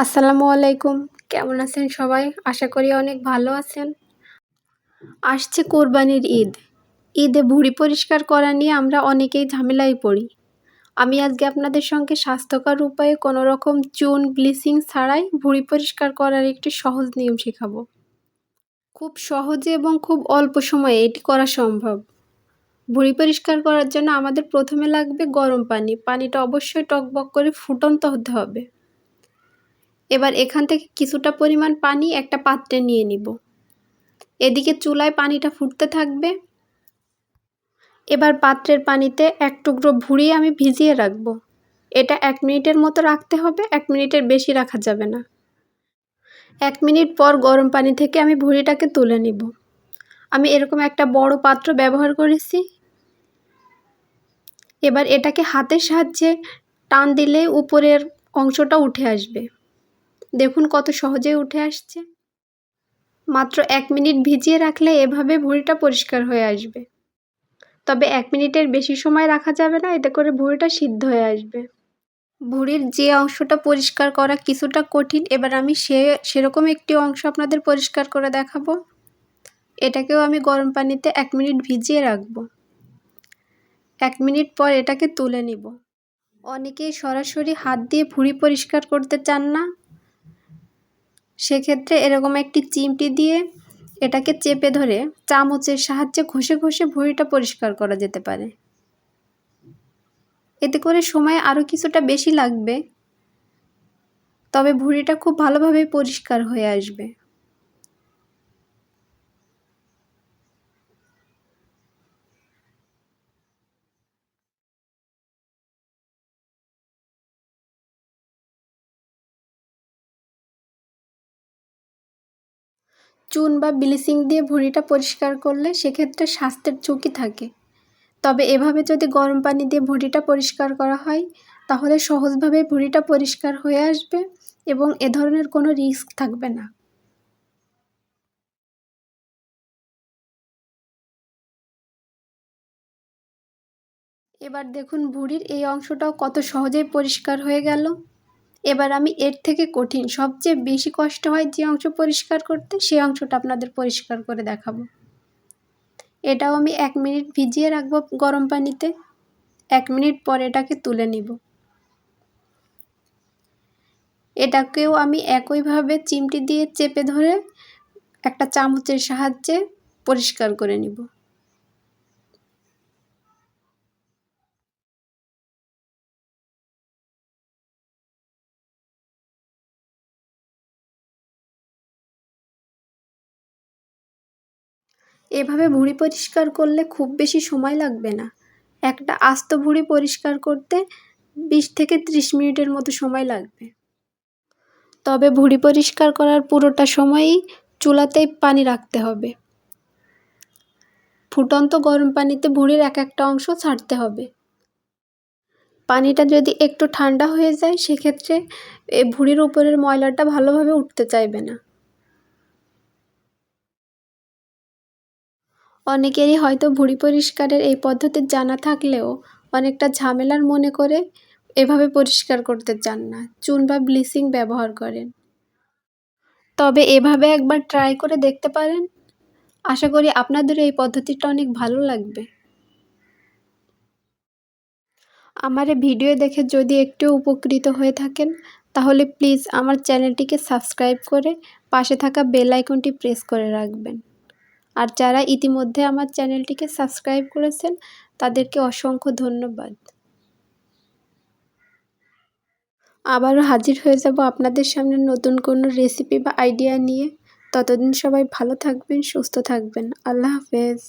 আসসালামু আলাইকুম। কেমন আছেন সবাই? আশা করি অনেক ভালো আছেন। আসছে কোরবানির ঈদ। ঈদে ভুঁড়ি পরিষ্কার করা নিয়ে আমরা অনেকেই ঝামেলায় পড়ি। আমি আজকে আপনাদের সঙ্গে স্বাস্থ্যকর উপায়ে কোনো রকম চুন, ব্লিচিং ছাড়াই ভুঁড়ি পরিষ্কার করার একটি সহজ নিয়ম শেখাবো। খুব সহজে এবং খুব অল্প সময়ে এটি করা সম্ভব। ভুঁড়ি পরিষ্কার করার জন্য আমাদের প্রথমে লাগবে গরম পানি। পানিটা অবশ্যই টকবক করে ফুটন্ত হতে হবে। এবার এখান থেকে কিছুটা পরিমাণ পানি একটা পাত্রে নিয়ে নিব। এদিকে চুলায় পানিটা ফুটতে থাকবে। এবার পাত্রের পানিতে এক টুকরো ভুড়ি আমি ভিজিয়ে রাখব। এটা এক মিনিটের মতো রাখতে হবে, এক মিনিটের বেশি রাখা যাবে না। এক মিনিট পর গরম পানি থেকে আমি ভুড়িটাকে তুলে নিব। আমি এরকম একটা বড় পাত্র ব্যবহার করেছি। এবার এটাকে হাতের সাহায্যে টান দিলে উপরের অংশটা উঠে আসবে। দেখুন কত সহজে উঠে আসছে। মাত্র এক মিনিট ভিজিয়ে রাখলে এভাবে ভুঁড়িটা পরিষ্কার হয়ে আসবে। তবে এক মিনিটের বেশি সময় রাখা যাবে না, এতে করে ভুঁড়িটা সিদ্ধ হয়ে আসবে। ভুঁড়ির যে অংশটা পরিষ্কার করা কিছুটা কঠিন, এবার আমি সে, সেরকম একটি অংশ আপনাদের পরিষ্কার করে দেখাবো। এটাকেও আমি গরম পানিতে এক মিনিট ভিজিয়ে রাখব। এক মিনিট পর এটাকে তুলে নিব। অনেকেই সরাসরি হাত দিয়ে ভুঁড়ি পরিষ্কার করতে চান না। সেক্ষেত্রে এরকম একটি চিমটি দিয়ে এটাকে চেপে ধরে চামচের সাহায্যে ঘষে ঘষে ভুঁড়িটা পরিষ্কার করা যেতে পারে। এতে করে সময় আরও কিছুটা বেশি লাগবে, তবে ভুঁড়িটা খুব ভালোভাবে পরিষ্কার হয়ে আসবে। চুন বা ব্লিচিং দিয়ে ভুঁড়িটা পরিষ্কার করলে সেক্ষেত্রে স্বাস্থ্যের ঝুঁকি থাকে। তবে এভাবে যদি গরম পানি দিয়ে ভুঁড়িটা পরিষ্কার করা হয়, তাহলে সহজভাবে ভুঁড়িটা পরিষ্কার হয়ে আসবে এবং এ ধরনের কোনো রিস্ক থাকবে না। এবার দেখুন ভুঁড়ির এই অংশটাও কত সহজেই পরিষ্কার হয়ে গেল। এবার আমি এর থেকে কঠিন। সবচেয়ে বেশি কষ্ট হয় যে অংশ পরিষ্কার করতে সেই অংশটা আপনাদের পরিষ্কার করে দেখাবো। এটাও আমি এক মিনিট ভিজিয়ে রাখব গরম পানিতে। এক মিনিট পর এটাকে তুলে নিব। এটাকেও আমি একইভাবে চিমটি দিয়ে চেপে ধরে একটা চামচের সাহায্যে পরিষ্কার করে নিব। এভাবে ভুঁড়ি পরিষ্কার করলে খুব বেশি সময় লাগবে না। একটা আস্ত ভুঁড়ি পরিষ্কার করতে বিশ থেকে ত্রিশ মিনিটের মতো সময় লাগবে। তবে ভুঁড়ি পরিষ্কার করার পুরোটা সময়ই চুলাতেই পানি রাখতে হবে। ফুটন্ত গরম পানিতে ভুঁড়ির এক একটা অংশ ছাড়তে হবে। পানিটা যদি একটু ঠান্ডা হয়ে যায়, সেক্ষেত্রে এ ভুঁড়ির উপরের ময়লাটা ভালোভাবে উঠতে চাইবে না। অনেকেরই হয়তো ভুঁড়ি পরিষ্কারের এই পদ্ধতি জানা থাকলেও অনেকটা ঝামেলার মনে করে এভাবে পরিষ্কার করতে চান না, চুন বা ব্লিচিং ব্যবহার করেন। তবে এভাবে একবার ট্রাই করে দেখতে পারেন। আশা করি আপনাদের এই পদ্ধতিটা অনেক ভালো লাগবে। আমার ভিডিও দেখে যদি একটু উপকৃত হয়ে থাকেন, তাহলে প্লিজ আমার চ্যানেলটিকে সাবস্ক্রাইব করে পাশে থাকা বেল আইকনটি প্রেস করে রাখবেন। আর যারা ইতিমধ্যে আমার চ্যানেলটিকে সাবস্ক্রাইব করেছেন, তাদেরকে অসংখ্য ধন্যবাদ। আবারও হাজির হয়ে যাব আপনাদের সামনে নতুন কোনো রেসিপি বা আইডিয়া নিয়ে। ততদিন সবাই ভালো থাকবেন, সুস্থ থাকবেন। আল্লাহ হাফেজ।